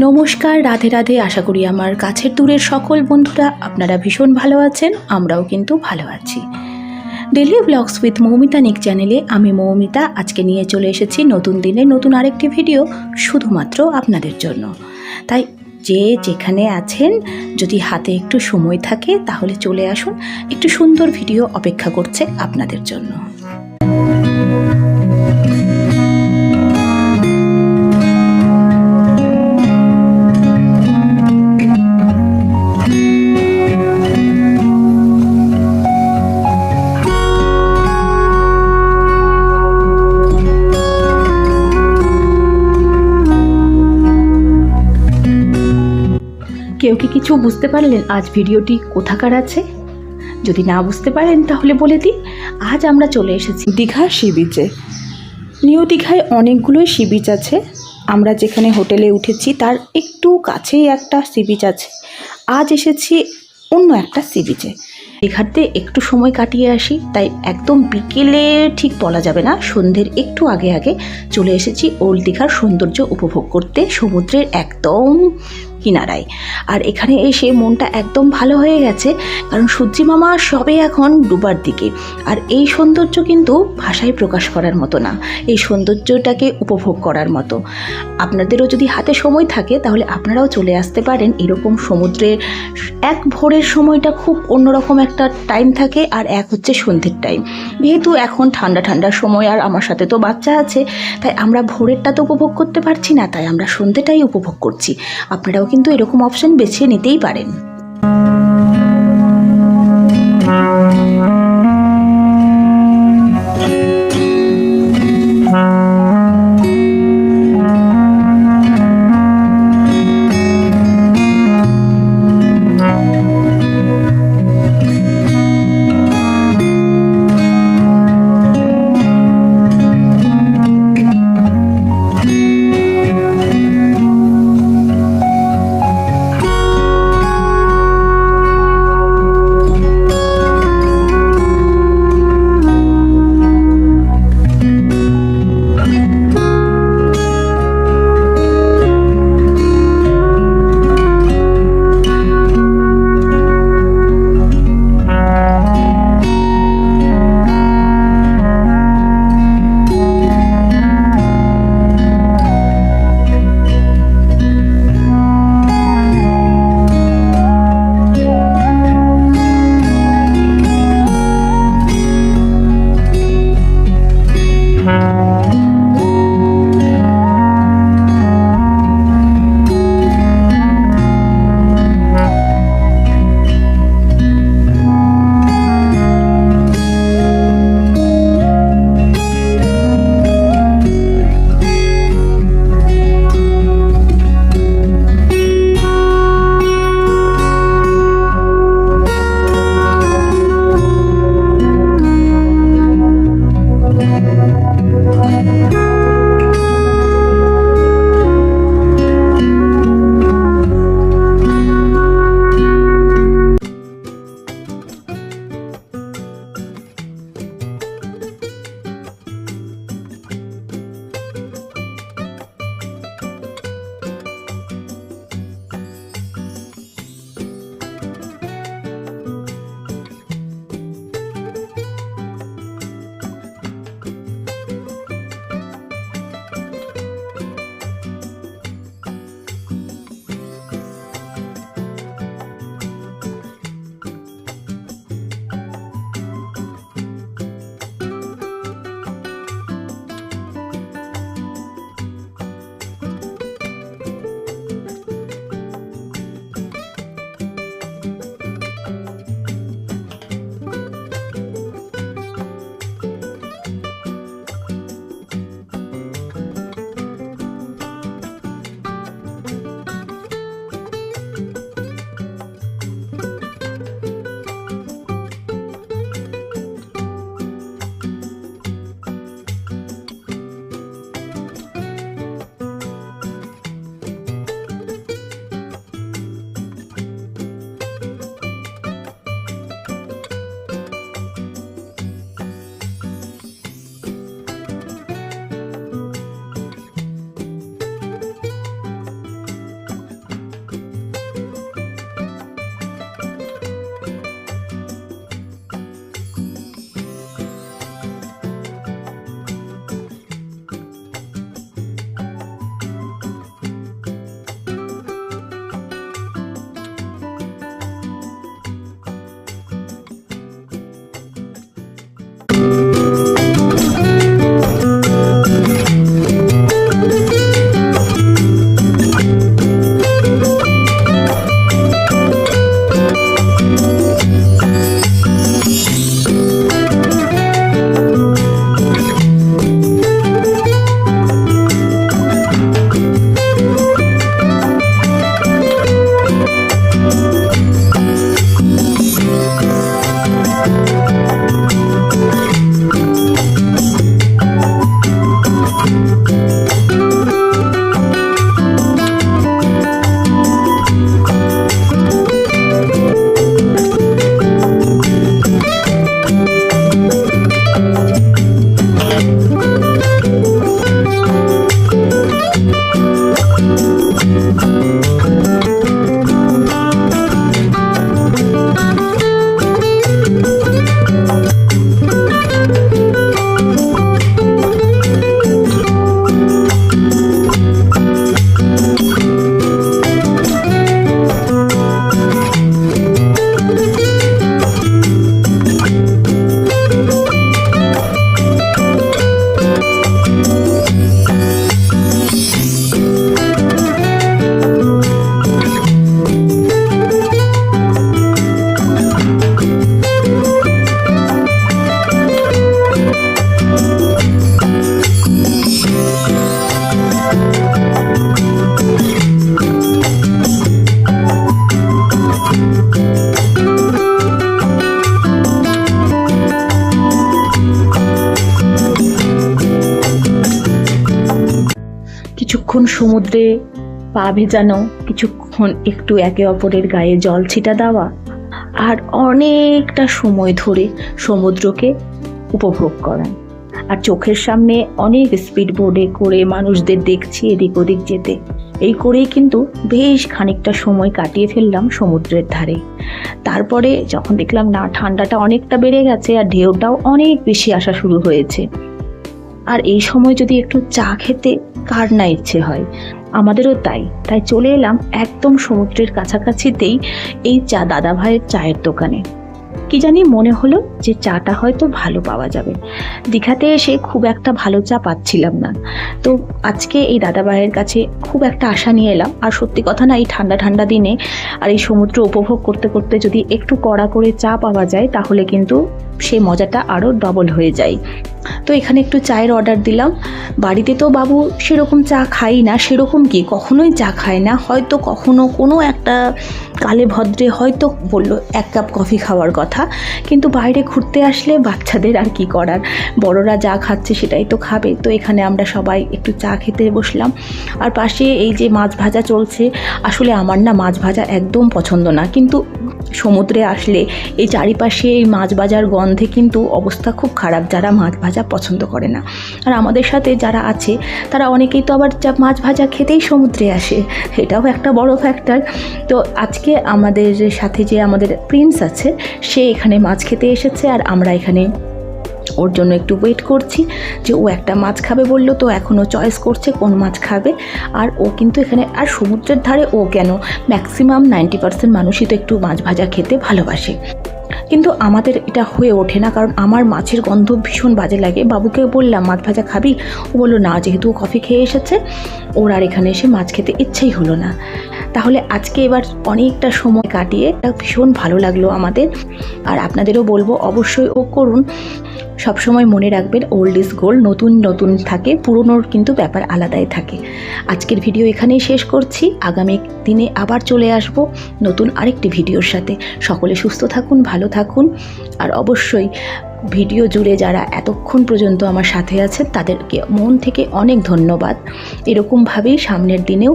নমস্কার, রাধে রাধে। আশা করি আমার কাছের দূরের সকল বন্ধুরা আপনারা ভীষণ ভালো আছেন, আমরাও কিন্তু ভালো আছি। ডেলি ব্লগস উইথ মৌমিতা নিক চ্যানেলে আমি মৌমিতা, আজকে নিয়ে চলে এসেছি নতুন দিনে নতুন আরেকটি ভিডিও শুধুমাত্র আপনাদের জন্য। তাই যে যেখানে আছেন, যদি হাতে একটু সময় থাকে, তাহলে চলে আসুন, একটু সুন্দর ভিডিও অপেক্ষা করছে আপনাদের জন্য। কেউ কি কিছু বুঝতে পারলেন আজ ভিডিওটি কোথাকার আছে? যদি না বুঝতে পারেন, তাহলে বলে দিই, আজ আমরা চলে এসেছি দীঘা সি বিচে নিউ দীঘায় অনেকগুলোই সি বিচ আছে। আমরা যেখানে হোটেলে উঠেছি, তার একটু কাছেই একটা সি বিচ আছে। আজ এসেছি অন্য একটা সি বিচে দীঘাতে একটু সময় কাটিয়ে আসি, তাই একদম বিকেলে ঠিক বলা যাবে না। সন্ধ্যের একটু আগে আগে চলে এসেছি ওল্ড দীঘার সৌন্দর্য উপভোগ করতে। সমুদ্রের একদম কিনারায়। আর এখানে এসে মনটা একদম ভালো হয়ে গেছে, কারণ সূর্যি মামা সবে এখন ডুবার দিকে। আর এই সৌন্দর্য কিন্তু ভাষায় প্রকাশ করার মতো না, এই সৌন্দর্যটাকে উপভোগ করার মতো। আপনাদেরও যদি হাতে সময় থাকে, তাহলে আপনারাও চলে আসতে পারেন। এরকম সমুদ্রের এক ভোরের সময়টা খুব অন্যরকম একটা টাইম থাকে, আর এক হচ্ছে সন্ধ্যের টাইম যেহেতু এখন ঠান্ডা ঠান্ডার সময়, আর আমার সাথে তো বাচ্চা আছে, তাই আমরা ভোরেরটা তো উপভোগ করতে পারছি না, তাই আমরা সন্ধ্যেটাই উপভোগ করছি। আপনারাও কিন্তু এরকম অপশন বেছে নিতেই পারেন। সমুদ্রে পা ভেজানো কিছুক্ষণ একটু একে অপরের গায়ে জল ছিটা দেওয়া আর অনেকটা সময় ধরে সমুদ্রকে উপভোগ করা। আর চোখের সামনে অনেক স্পিড বোর্ডে করে মানুষদের দেখছি এদিক ওদিক যেতে। এই করেই কিন্তু বেশ খানিকটা সময় কাটিয়ে ফেললাম সমুদ্রের ধারে। তারপরে যখন দেখলাম, না, ঠান্ডাটা অনেকটা বেড়ে গেছে আর ঢেউটাও অনেক বেশি আসা শুরু হয়েছে। আর এই সময় যদি একটু চা খেতে কার না ইচ্ছে হয়? আমাদেরও তাই। তাই চলে এলাম একদম সমুদ্রের কাছাকাছিতেই এই চা দাদা ভাইয়ের চায়ের দোকানে। কি জানি মনে হলো যে চাটা হয়তো ভালো পাওয়া যাবে। দীঘাতে এসে খুব একটা ভালো চা পাচ্ছিলাম না। তো আজকে এই দাদা ভাইয়ের কাছে খুব একটা আশা নিয়ে এলাম। আর সত্যি কথা না, এই ঠান্ডা ঠান্ডা দিনে আর এই সমুদ্র উপভোগ করতে করতে যদি একটু কড়া করে চা পাওয়া যায়, তাহলে কিন্তু সেই মজাটা আরও ডবল হয়ে যায়। তো এখানে একটু চায়ের অর্ডার দিলাম। বাড়িতে তো বাবু সেরকম চা খাই না, সেরকম কি? কখনোই চা খায় না। হয়তো কখনো কোনো একটা কালে ভদ্রে হয়তো বলল, এক কাপ কফি খাওয়ার কথা। কিন্তু বাইরে ঘুরতে আসলে বাচ্চাদের আর কি করার? বড়রা যা খাচ্ছে সেটাই তো খাবে। তো এখানে আমরা সবাই একটু চা খেতে বসলাম। আর পাশে এই যে মাছ ভাজা চলছে, আসলে আমার না মাছ ভাজা একদম পছন্দ না। কিন্তু সমুদ্রে আসলে এই চারিপাশে এই মাছ ভাজার গন্ধে কিন্তু অবস্থা খুব খারাপ, যারা মাছ ভাজা পছন্দ করে না। আর আমাদের সাথে যারা আছে, তারা অনেকেই তো আবার যা মাছ ভাজা খেতেই সমুদ্রে আসে, এটাও একটা বড় ফ্যাক্টর তো আজকে আমাদের সাথে যে আমাদের প্রিন্স আছে, সে এখানে মাছ খেতে এসেছে, আর আমরা এখানে ওর জন্য একটু ওয়েট করছি, যে ও একটা মাছ খাবে বলল, তো এখনও চয়েস করছে কোন মাছ খাবে। আর ও কিন্তু এখানে, আর সমুদ্রের ধারে ও কেন? ম্যাক্সিমাম নাইনটি পার্সেন্ট মানুষই তো একটু মাছ ভাজা খেতে ভালোবাসে। কিন্তু আমাদের এটা হয়ে ওঠে না, কারণ আমার মাছের গন্ধ ভীষণ বাজে লাগে। বাবুকে বললাম, মাছ ভাজা খাবি? ও বলল, না, যেহেতু কফি খেয়ে এসেছে, ওর আর এখানে এসে মাছ খেতে ইচ্ছেই হলো না। তাহলে আজকে এবার অনেকটা সময় কাটিয়ে ভীষণ ভালো লাগল আমাদের। আর আপনাদেরও বলব, অবশ্যই ও করুন। সবসময় মনে রাখবেন ওল্ড ইজ গোল্ড নতুন নতুন থাকে, পুরনোর কিন্তু ব্যাপার আলাদাই থাকে। আজকের ভিডিও এখানেই শেষ করছি। আগামী দিনে আবার চলে আসব নতুন আরেকটি ভিডিওর সাথে। সকলে সুস্থ থাকুন, ভালো থাকুন। আর অবশ্যই ভিডিও জুড়ে যারা এতক্ষণ পর্যন্ত আমার সাথে আছে তাদেরকে মন থেকে অনেক ধন্যবাদ। এরকমভাবেই সামনের দিনেও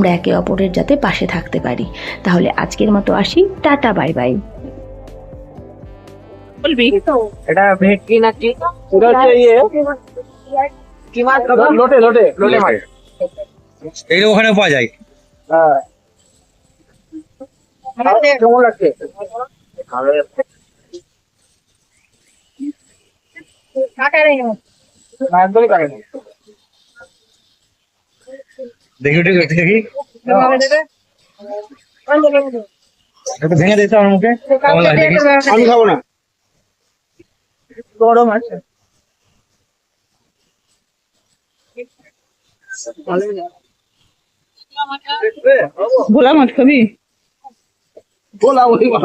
আমরা একে অপরের যাতে পাশে থাকতে পারি। তাহলে আজকের মতো আসি। Tata bye bye. বলবি? এটা ভেটকি ইয়ে। কি মাছ? লোটে লোটে লোটে মাছ। এইটা ওখানে পাওয়া যায়। হ্যাঁ। কেমন লাগছে? না, একদমই কাটে দেখি একটু দেখি একটু ভেঙে দিতে আমার মুখে। দেখি? আমি খাব না। গরম আছে। ভোলা মাছ খাবি? বলা বলি বাহ।